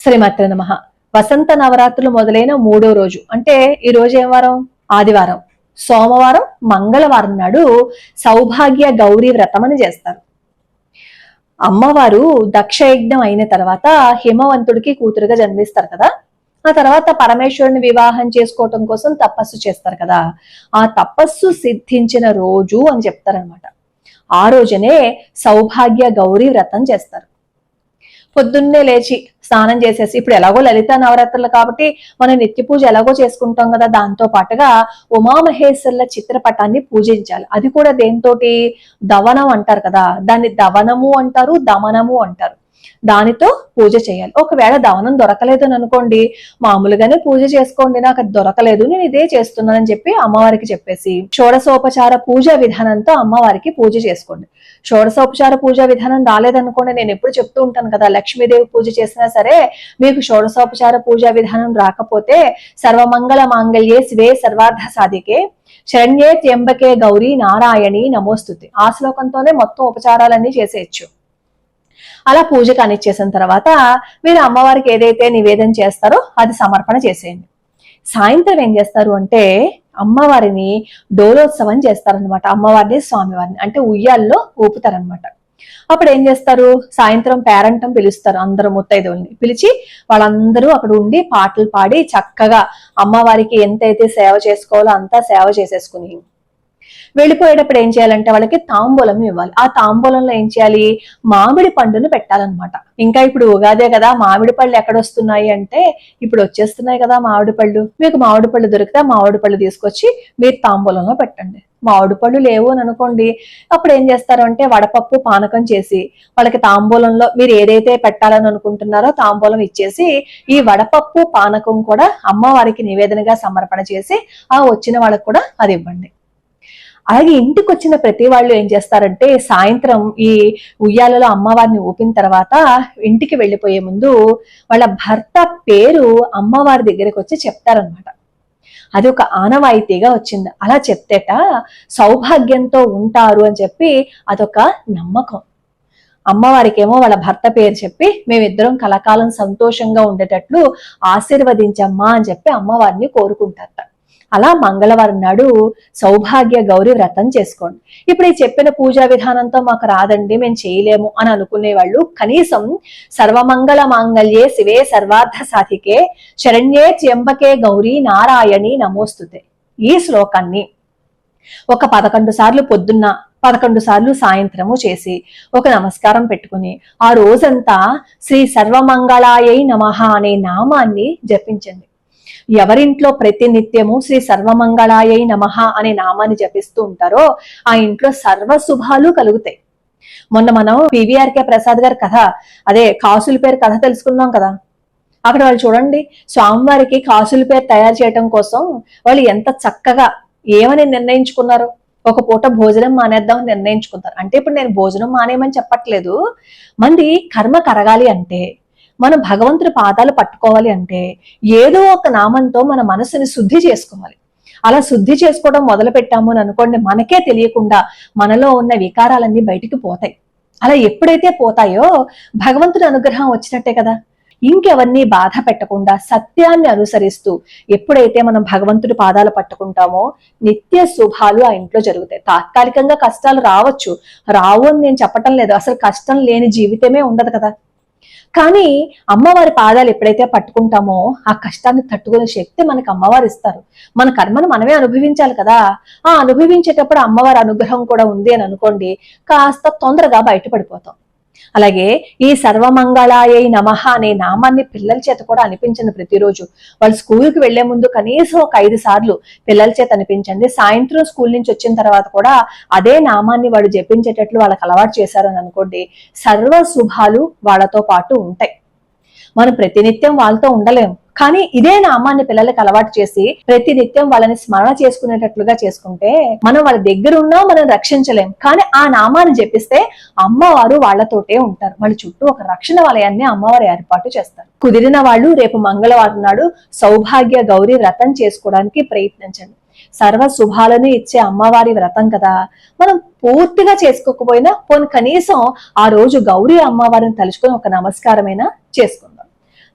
శ్రీమాత్ర నమ. వసంత నవరాత్రులు మొదలైన మూడో రోజు. అంటే ఈ రోజు ఏం వారం? ఆదివారం. సోమవారం మంగళవారం నాడు సౌభాగ్య గౌరీ వ్రతం అని చేస్తారు. అమ్మవారు దక్షయజ్ఞం అయిన తర్వాత హిమవంతుడికి కూతురుగా జన్మిస్తారు కదా. ఆ తర్వాత పరమేశ్వరుని వివాహం చేసుకోవటం కోసం తపస్సు చేస్తారు కదా. ఆ తపస్సు సిద్ధించిన రోజు అని చెప్తారనమాట ఆ రోజునే సౌభాగ్య గౌరీ వ్రతం చేస్తారు. పొద్దున్నే లేచి స్నానం చేసేసి ఇప్పుడు ఎలాగో లలిత నవరాత్రులు కాబట్టి మనం నిత్య పూజ ఎలాగో చేసుకుంటాం కదా దాంతో పాటుగా ఉమామహేశ్వర్ల చిత్రపటాన్ని పూజించాలి. అది కూడా దేంతోటి దవనం అంటారు కదా దాన్ని దవనము అంటారు దమనము అంటారు. దానితో పూజ చేయాలి. ఒకవేళ దవనం దొరకలేదు అని అనుకోండి మామూలుగానే పూజ చేసుకోండి నాకు అది దొరకలేదు నేను ఇదే చేస్తున్నానని చెప్పి అమ్మవారికి చెప్పేసి షోడసోపచార పూజ విధానంతో అమ్మవారికి పూజ చేసుకోండి. షోడసోపచార పూజ విధానం రాలేదనుకోండి నేను ఎప్పుడు చెప్తూ ఉంటాను కదా లక్ష్మీదేవి పూజ చేసినా సరే మీకు షోడసోపచార పూజ విధానం రాకపోతే సర్వమంగళ మాంగళ్యే శివే సర్వార్థ సాధికే శరణ్యే త్యంబకే గౌరీ నారాయణి నమోస్తుతి ఆ శ్లోకంతోనే మొత్తం ఉపచారాలన్నీ చేసేయచ్చు. అలా పూజ కానిచ్చేసిన తర్వాత మీరు అమ్మవారికి ఏదైతే నివేదన చేస్తారో అది సమర్పణ చేసేయండి. సాయంత్రం ఏం చేస్తారు అంటే అమ్మవారిని డోలోత్సవం చేస్తారనమాట అమ్మవారిని స్వామివారిని అంటే ఉయ్యాల్లో ఊపుతారనమాట అప్పుడు ఏం చేస్తారు? సాయంత్రం పేరంటం పిలుస్తారు అందరూ ముత్తైదువుల్ని. పిలిచి వాళ్ళందరూ అక్కడ ఉండి పాటలు పాడి చక్కగా అమ్మవారికి ఎంతైతే సేవ చేసుకోవాలో అంతా సేవ చేసేసుకుని వెళ్ళిపోయేటప్పుడు ఏం చేయాలంటే వాళ్ళకి తాంబూలం ఇవ్వాలి. ఆ తాంబూలంలో ఏం చేయాలి? మామిడి పండును పెట్టాలన్నమాట. ఇంకా ఇప్పుడు ఉగాదే కదా మామిడి పళ్ళు ఎక్కడ వస్తున్నాయి అంటే ఇప్పుడు వచ్చేస్తున్నాయి కదా మామిడి పళ్ళు. మీకు మామిడి పళ్ళు దొరికితే మామిడి పళ్ళు తీసుకొచ్చి మీరు తాంబూలంలో పెట్టండి. మామిడి పళ్ళు లేవు అని అనుకోండి. అప్పుడు ఏం చేస్తారు అంటే వడపప్పు పానకం చేసి వాళ్ళకి తాంబూలంలో మీరు ఏదైతే పెట్టాలని అనుకుంటున్నారో తాంబూలం ఇచ్చేసి ఈ వడపప్పు పానకం కూడా అమ్మవారికి నివేదనగా సమర్పణ చేసి ఆ వచ్చిన వాళ్ళకి కూడా అది ఇవ్వండి. అలాగే ఇంటికి వచ్చిన ప్రతి వాళ్ళు ఏం చేస్తారంటే సాయంత్రం ఈ ఉయ్యాలలో అమ్మవారిని ఊపిన తర్వాత ఇంటికి వెళ్ళిపోయే ముందు వాళ్ళ భర్త పేరు అమ్మవారి దగ్గరికి వచ్చి చెప్తారనమాట. అది ఒక ఆనవాయితీగా వచ్చింది. అలా చెప్తేట సౌభాగ్యంతో ఉంటారు అని చెప్పి అదొక నమ్మకం. అమ్మవారికేమో వాళ్ళ భర్త పేరు చెప్పి మేమిద్దరం కలకాలం సంతోషంగా ఉండేటట్లు ఆశీర్వదించమ్మా అని చెప్పి అమ్మవారిని కోరుకుంటారట. అలా మంగళవారం నాడు సౌభాగ్య గౌరీ వ్రతం చేసుకోండి. ఇప్పుడు ఈ చెప్పిన పూజా విధానంతో మాకు రాదండి మేము చేయలేము అని అనుకునే వాళ్ళు కనీసం సర్వమంగళ మాంగళ్యే శివే సర్వార్థ సాధికే శరణ్యే చెంబకే గౌరీ నారాయణి నమోస్తుతే. ఈ శ్లోకాన్ని ఒక పదకొండు సార్లు పొద్దున్న పదకొండు సార్లు సాయంత్రము చేసి ఒక నమస్కారం పెట్టుకుని ఆ రోజంతా శ్రీ సర్వమంగళాయై నమః అనే నామాన్ని జపించండి. ఎవరింట్లో ప్రతి నిత్యము శ్రీ సర్వమంగళాయై నమః అనే నామాన్ని జపిస్తూ ఉంటారో ఆ ఇంట్లో సర్వ శుభాలు కలుగుతాయి. మొన్న మనం పివిఆర్కే ప్రసాద్ గారి కథ అదే కాసుల పేరు కథ తెలుసుకున్నాం కదా. అక్కడ వాళ్ళు చూడండి స్వామివారికి కాసుల పేరు తయారు చేయటం కోసం వాళ్ళు ఎంత చక్కగా ఏమని నిర్ణయించుకున్నారు? ఒక పూట భోజనం మానేద్దాం నిర్ణయించుకుంటారు. అంటే ఇప్పుడు నేను భోజనం మానేయమని చెప్పట్లేదు. మంది కర్మ కరగాలి అంటే మనం భగవంతుడి పాదాలు పట్టుకోవాలి అంటే ఏదో ఒక నామంతో మన మనసుని శుద్ధి చేసుకోవాలి. అలా శుద్ధి చేసుకోవడం మొదలు పెట్టాము అని అనుకోండి మనకే తెలియకుండా మనలో ఉన్న వికారాలన్నీ బయటికి పోతాయి. అలా ఎప్పుడైతే పోతాయో భగవంతుడి అనుగ్రహం వచ్చినట్టే కదా. ఇంకెవరిని బాధ పెట్టకుండా సత్యాన్ని అనుసరిస్తూ ఎప్పుడైతే మనం భగవంతుడి పాదాలు పట్టుకుంటామో నిత్య శుభాలు ఆ ఇంట్లో జరుగుతాయి. తాత్కాలికంగా కష్టాలు రావచ్చు. రావు అని నేను చెప్పటం లేదు. అసలు కష్టం లేని జీవితమే ఉండదు కదా. కానీ అమ్మవారి పాదాలు ఎప్పుడైతే పట్టుకుంటామో ఆ కష్టాన్ని తట్టుకునే శక్తి మనకి అమ్మవారు ఇస్తారు. మన కర్మను మనమే అనుభవించాలి కదా. ఆ అనుభవించేటప్పుడు అమ్మవారి అనుగ్రహం కూడా ఉంది అని అనుకోండి కాస్త తొందరగా బయటపడిపోతాం. అలాగే ఈ సర్వమంగళాయై నమః అనే నామాన్ని పిల్లల చేత కూడా అనిపించండి ప్రతిరోజు. వాళ్ళు స్కూల్కి వెళ్ళే ముందు కనీసం ఒక ఐదు సార్లు పిల్లల చేత అనిపించండి. సాయంత్రం స్కూల్ నుంచి వచ్చిన తర్వాత కూడా అదే నామాన్ని వాడు జపించేటట్లు వాళ్ళకి అలవాటు చేశారని అనుకోండి సర్వ శుభాలు వాళ్ళతో పాటు ఉంటాయి. మనం ప్రతినిత్యం వాళ్ళతో ఉండలేము కానీ ఇదే నామాన్ని పిల్లలకి అలవాటు చేసి ప్రతి నిత్యం వాళ్ళని స్మరణ చేసుకునేటట్లుగా చేసుకుంటే మనం వాళ్ళ దగ్గర ఉన్నా మనం రక్షించలేం. కానీ ఆ నామాన్ని జపిస్తే అమ్మవారు వాళ్ళతోటే ఉంటారు. వాళ్ళ చుట్టూ ఒక రక్షణ వలయాన్ని అమ్మవారు ఏర్పాటు చేస్తారు. కుదిరిన వాళ్ళు రేపు మంగళవారం నాడు సౌభాగ్య గౌరీ వ్రతం చేసుకోవడానికి ప్రయత్నించండి. సర్వ శుభాలను ఇచ్చే అమ్మవారి వ్రతం కదా. మనం పూర్తిగా చేసుకోకపోయినా పోనీ కనీసం ఆ రోజు గౌరీ అమ్మవారిని తలుచుకొని ఒక నమస్కారమైనా చేసుకుందాం